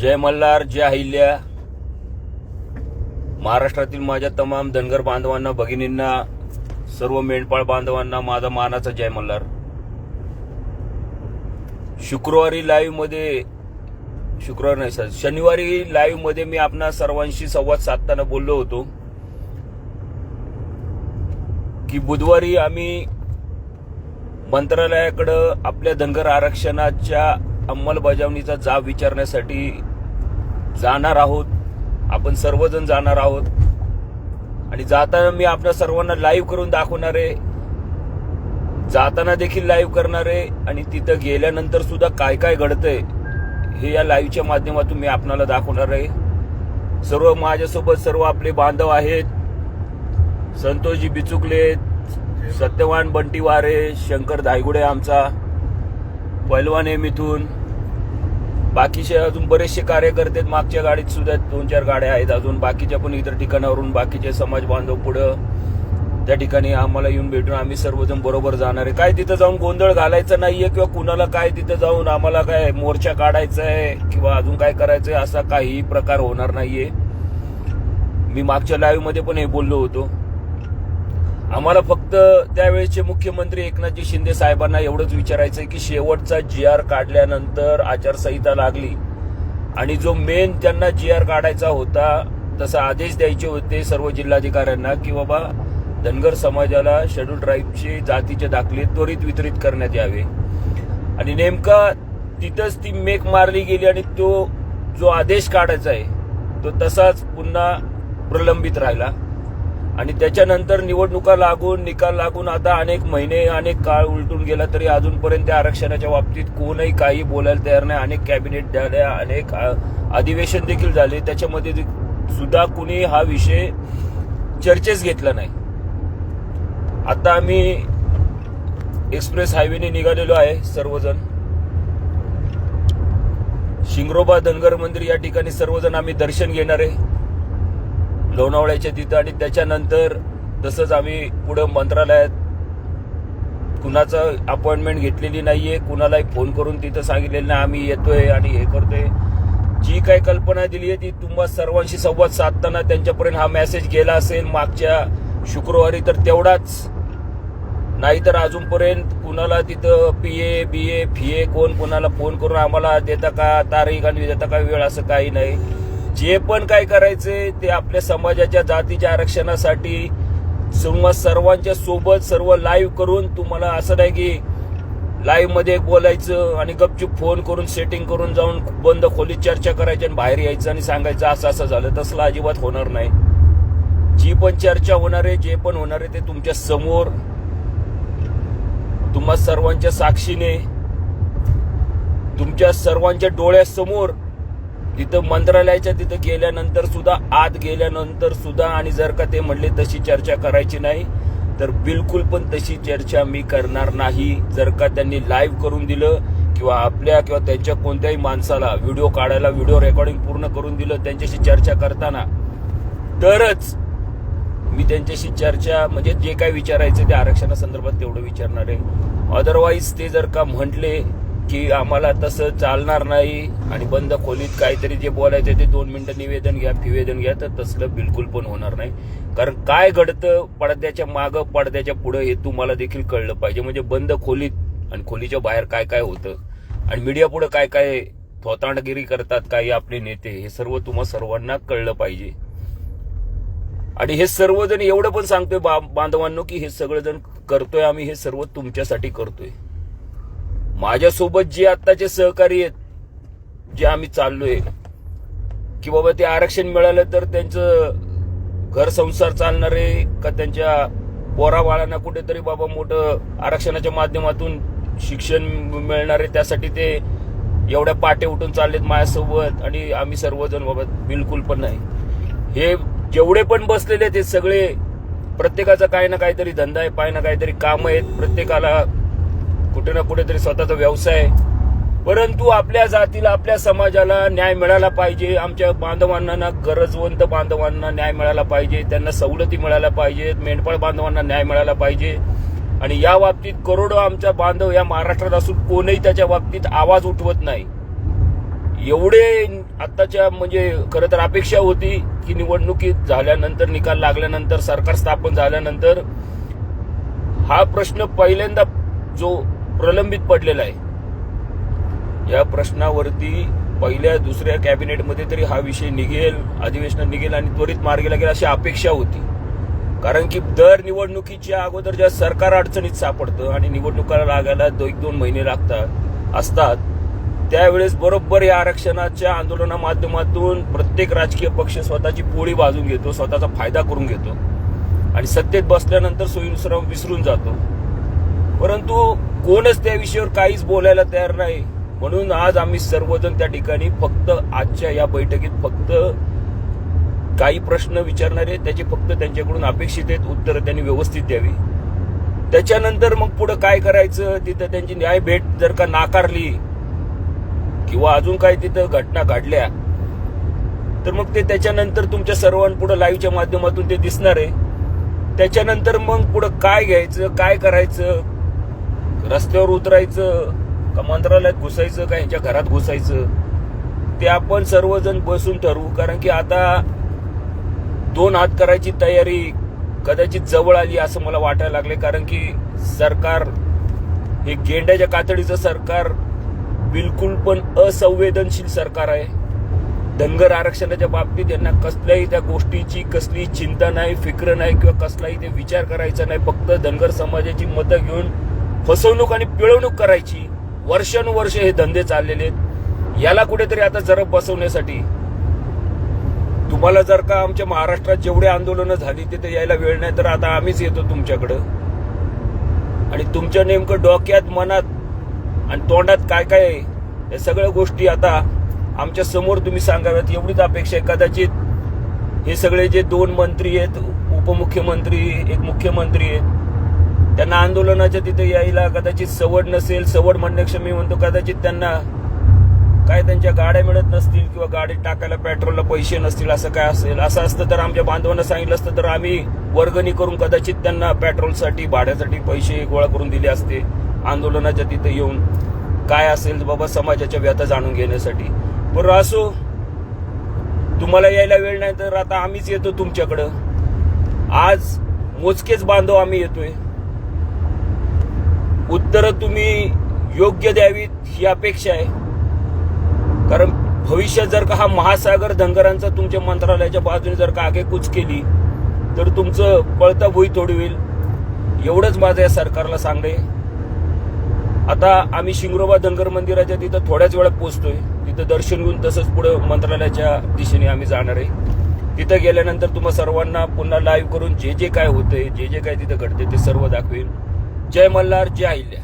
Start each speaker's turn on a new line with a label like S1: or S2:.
S1: जय मल्हार जय अहिल्या. महाराष्ट्रातील माझ्या तमाम धनगर बांधवांना भगिनींना सर्व मेंढपाळ बांधवांना माझा मानाचा जय मल्हार. शुक्रवारी लाईव्हमध्ये शुक्रवार नाही सर शनिवारी लाईव्हमध्ये मी आपणा सर्वांशी संवाद साधताना बोललो होतो की बुधवारी आम्ही मंत्रालयाकडं आपल्या धनगर आरक्षणाच्या अंमलबजावणीचा जाब विचारण्यासाठी जाणार आहोत. आपण सर्वजण जाणार आहोत. आणि जाताना मी आपल्या सर्वांना लाईव्ह करून दाखवणार आहे. जाताना देखील लाईव्ह करणार आहे. आणि तिथं गेल्यानंतर सुद्धा काय काय घडतंय हे या लाईव्हच्या माध्यमातून मी आपणाला दाखवणार आहे. सर्व माझ्यासोबत सर्व आपले बांधव आहेत. संतोषजी बिचुकले सत्यवान बंटी वारे शंकर धायगुडे आमचा पैलवान आहे मिथून. बाकीचे अजून बरेचसे कार्यकर्ते आहेत. मागच्या गाडीत सुद्धा दोन चार गाड्या आहेत अजून. बाकीच्या पण इतर ठिकाणावरून बाकीचे समाज बांधव पुढं त्या ठिकाणी आम्हाला येऊन भेटून आम्ही सर्वजण बरोबर जाणार आहे. काय तिथं जाऊन गोंधळ घालायचा नाहीये किंवा कुणाला काय तिथं जाऊन आम्हाला काय मोर्चा काढायचा आहे किंवा अजून काय करायचंय असा काहीही प्रकार होणार नाहीये. मी मागच्या लाईव्हमध्ये पण हे बोललो होतो. आम्हाला फक्त त्यावेळेचे मुख्यमंत्री एकनाथजी शिंदे साहेबांना एवढंच विचारायचंय की शेवटचा जी आर काढल्यानंतर आचारसंहिता लागली आणि जो मेन त्यांना जी आर काढायचा होता तसा आदेश द्यायचे होते सर्व जिल्हाधिकाऱ्यांना की बाबा धनगर समाजाला शेड्यूल ट्राईबचे जातीचे दाखले त्वरित वितरित करण्यात यावे. आणि नेमका तिथंच ती मेक मारली गेली आणि तो जो आदेश काढायचा आहे तो तसाच पुन्हा प्रलंबित राहिला. आणि त्याच्यानंतर निवडणुका लागून निकाल लागून आता अनेक महिने अनेक काळ उलटून गेला तरी अजूनपर्यंत त्या आरक्षणाच्या बाबतीत कोणही काही बोलायला तयार नाही. अनेक कॅबिनेट झाल्या अनेक अधिवेशन देखील झाले. त्याच्यामध्ये सुद्धा कुणी हा विषय चर्चेस घेतला नाही. आता आम्ही एक्सप्रेस हायवेने निघालेलो आहे सर्वजण. शिंगरोबा धनगर मंदिर या ठिकाणी सर्वजण आम्ही दर्शन घेणार आहे. लोणावळ्याच्या तिथं आणि त्याच्यानंतर तसंच आम्ही पुढं मंत्रालयात कुणाचं अपॉइंटमेंट घेतलेली नाहीये कुणालाही फोन करून तिथं सांगितलेलं नाही आम्ही येतोय आणि हे करतोय. जी काही कल्पना दिली आहे ती तुम्हा सर्वांशी संवाद साधताना त्यांच्यापर्यंत हा मेसेज गेला असेल मागच्या शुक्रवारी तर तेवढाच. नाहीतर अजूनपर्यंत कुणाला तिथं P A B A fee ए कोण कुणाला फोन करून आम्हाला देता का तारीख आणि देता का वेळ असं काही नाही. जे पण काय करायचे ते आपल्या समाजाच्या जातीच्या आरक्षणासाठी सर्व सर्वांच्या सोबत सर्व लाईव्ह करून तुम्हाला असं नाही की लाईव्हमध्ये बोलायचं आणि गपचूप फोन करून सेटिंग करून जाऊन बंद खोलीत चर्चा करायची आणि बाहेर यायचं आणि सांगायचं असं असं झालं. तसलं अजिबात होणार नाही. जी पण चर्चा होणार आहे जे पण होणार आहे ते तुमच्यासमोर तुम्हा सर्वांच्या साक्षीने तुमच्या सर्वांच्या डोळ्यासमोर तिथं मंत्रालयाच्या तिथं गेल्यानंतर सुद्धा आत गेल्यानंतर सुद्धा आणि जर का ते म्हणले तशी चर्चा करायची नाही तर बिलकुल पण तशी चर्चा मी करणार नाही. जर का त्यांनी लाईव्ह करून दिलं किंवा आपल्या किंवा त्यांच्या कोणत्याही माणसाला व्हिडिओ काढायला व्हिडिओ रेकॉर्डिंग पूर्ण करून दिलं त्यांच्याशी चर्चा करताना तरच मी त्यांच्याशी चर्चा म्हणजे जे काय विचारायचं ते आरक्षणासंदर्भात तेवढं विचारणार आहे. अदरवाईज ते जर का म्हटले की आम्हाला तसं चालणार नाही आणि बंद खोलीत काहीतरी जे बोलायचं ते दोन मिनिटं निवेदन घ्या फिवेदन घ्या तर तसलं बिलकुल पण होणार नाही. कारण काय घडतं पडद्याच्या मागं पडद्याच्या पुढं हे तुम्हाला देखील कळलं पाहिजे. म्हणजे बंद खोलीत आणि खोलीच्या बाहेर काय काय होतं आणि मीडिया पुढे काय काय थोतांडगिरी करतात काही आपले नेते हे सर्व तुम्हा सर्वांना कळलं पाहिजे. आणि हे सर्वजण एवढं पण सांगतोय बा- बांधवांनो की हे सगळेजण करतोय आम्ही हे सर्व तुमच्यासाठी करतोय. माझ्यासोबत जे आत्ताचे सहकारी आहेत जे आम्ही चाललोय की बाबा ते आरक्षण मिळालं तर त्यांचं घर संसार चालणार आहे का? त्यांच्या पोरा बाळांना कुठेतरी बाबा मोठं आरक्षणाच्या माध्यमातून शिक्षण मिळणार आहे त्यासाठी ते एवढ्या पाटे उठून चाललेत माझ्यासोबत आणि आम्ही सर्वजण बाबा बिलकुल पण नाही. हे जेवढे पण बसलेले आहेत सगळे प्रत्येकाचा काही ना काहीतरी धंदा आहे पाय ना काहीतरी काम आहेत प्रत्येकाला कुठे ना कुठेतरी स्वतःचा व्यवसाय परंतु आपल्या जातीला आपल्या समाजाला न्याय मिळाला पाहिजे. आमच्या बांधवांना ना गरजवंत बांधवांना न्याय मिळाला पाहिजे. त्यांना सवलती मिळाल्या पाहिजेत मेंढपाळ बांधवांना न्याय मिळाला पाहिजे. आणि या बाबतीत करोडो आमच्या बांधव या महाराष्ट्रात असून कोणीही त्याच्या बाबतीत आवाज उठवत नाही. एवढे आताच्या म्हणजे खरं तर अपेक्षा होती की निवडणुकीत झाल्यानंतर निकाल लागल्यानंतर सरकार स्थापन झाल्यानंतर हा प्रश्न पहिल्यांदा जो प्रलंबित पडलेला आहे. या प्रश्नावरती पहिल्या दुसऱ्या कॅबिनेटमध्ये तरी हा विषय निघेल अधिवेशन निघेल आणि त्वरित मार्गी लागेल अशी अपेक्षा होती. कारण की दर निवडणुकीच्या अगोदर ज्या सरकार अडचणीत सापडतं आणि निवडणुकाला लागायला दो एक दोन महिने लागतात असतात त्यावेळेस बरोबर या आरक्षणाच्या आंदोलना माध्यमातून प्रत्येक राजकीय पक्ष स्वतःची पोळी बाजून घेतो स्वतःचा फायदा करून घेतो. आणि सत्तेत बसल्यानंतर सोयीनुसार विसरून जातो. परंतु कोणच त्या विषयावर काहीच बोलायला तयार नाही. म्हणून आज आम्ही सर्वजण त्या ठिकाणी फक्त आजच्या या बैठकीत फक्त काही प्रश्न विचारणारे त्याची फक्त त्यांच्याकडून अपेक्षित आहेत. उत्तरं त्यांनी व्यवस्थित द्यावी. त्याच्यानंतर मग पुढे काय करायचं? तिथं त्यांची न्याय भेट जर का नाकारली किंवा अजून काही तिथं घटना घडल्या तर मग ते त्याच्यानंतर तुमच्या सर्वांपुढे लाईव्हच्या माध्यमातून ते दिसणार आहे. त्याच्यानंतर मग पुढं काय घ्यायचं? काय करायचं? रस्त्यावर उतरायचं का मंत्रालयात घुसायचं का यांच्या घरात घुसायचं ते आपण सर्वजण बसून ठरवू. कारण की आता दोन हात करायची तयारी कदाचित जवळ आली असं मला वाटायला लागले. कारण की सरकार हे गेंड्याच्या कातडीचं सरकार बिलकुल पण असंवेदनशील सरकार आहे. धनगर आरक्षणाच्या बाबतीत यांना कसल्याही त्या गोष्टीची कसली चिंता नाही फिक्र नाही किंवा कसलाही ते विचार करायचा नाही. फक्त धनगर समाजाची मतं घेऊन फसवणूक आणि पिळवणूक करायची वर्षानुवर्ष हे धंदे चाललेले आहेत. याला कुठेतरी आता जरा बसवण्यासाठी तुम्हाला जर का आमच्या महाराष्ट्रात जेवढे आंदोलनं झाली तिथे यायला वेळ नाही तर आता आम्हीच येतो तुमच्याकडं. आणि तुमच्या नेमकं डोक्यात मनात आणि तोंडात काय काय आहे या सगळ्या गोष्टी आता आमच्यासमोर तुम्ही सांगाव्यात. एवढीच अपेक्षा आहे कदाचित हे सगळे जे दोन मंत्री आहेत उपमुख्यमंत्री एक मुख्यमंत्री आहेत त्यांना आंदोलनाच्या तिथे यायला कदाचित सवड नसेल सवड म्हणण्यापेक्षा मी म्हणतो कदाचित त्यांना काय त्यांच्या गाड्या मिळत नसतील किंवा गाडीत टाकायला पेट्रोलला पैसे नसतील असं काय असेल? असं असतं तर आमच्या बांधवांना सांगितलं असतं तर आम्ही वर्गणी करून कदाचित त्यांना पेट्रोलसाठी भाड्यासाठी पैसे गोळा करून दिले असते आंदोलनाच्या तिथे येऊन. काय असेल बाबा समाजाच्या व्यथा जाणून घेण्यासाठी. पण असो. तुम्हाला यायला वेळ नाही तर आता आम्हीच येतो तुमच्याकडं. आज मोजकेच बांधव आम्ही येतोय. उत्तरं तुम्ही योग्य द्यावीत ही अपेक्षा आहे. कारण भविष्यात जर का हा महासागर धनगरांचा तुमच्या मंत्रालयाच्या बाजूने जर का आगेकूच केली तर तुमचं पळता भुई थोडी होईल. एवढंच माझं या सरकारला सांगणे आता आम्ही शिंगरोबा धनगर मंदिराच्या तिथं थोड्याच वेळात पोचतोय तिथं दर्शन घेऊन तसंच पुढे मंत्रालयाच्या दिशेने आम्ही जाणार आहे. तिथं गेल्यानंतर तुम्हा सर्वांना पुन्हा लाईव्ह करून जे जे काय होतंय जे जे काय तिथं घडते ते सर्व दाखवेल जय मल्हार जय अहिल्या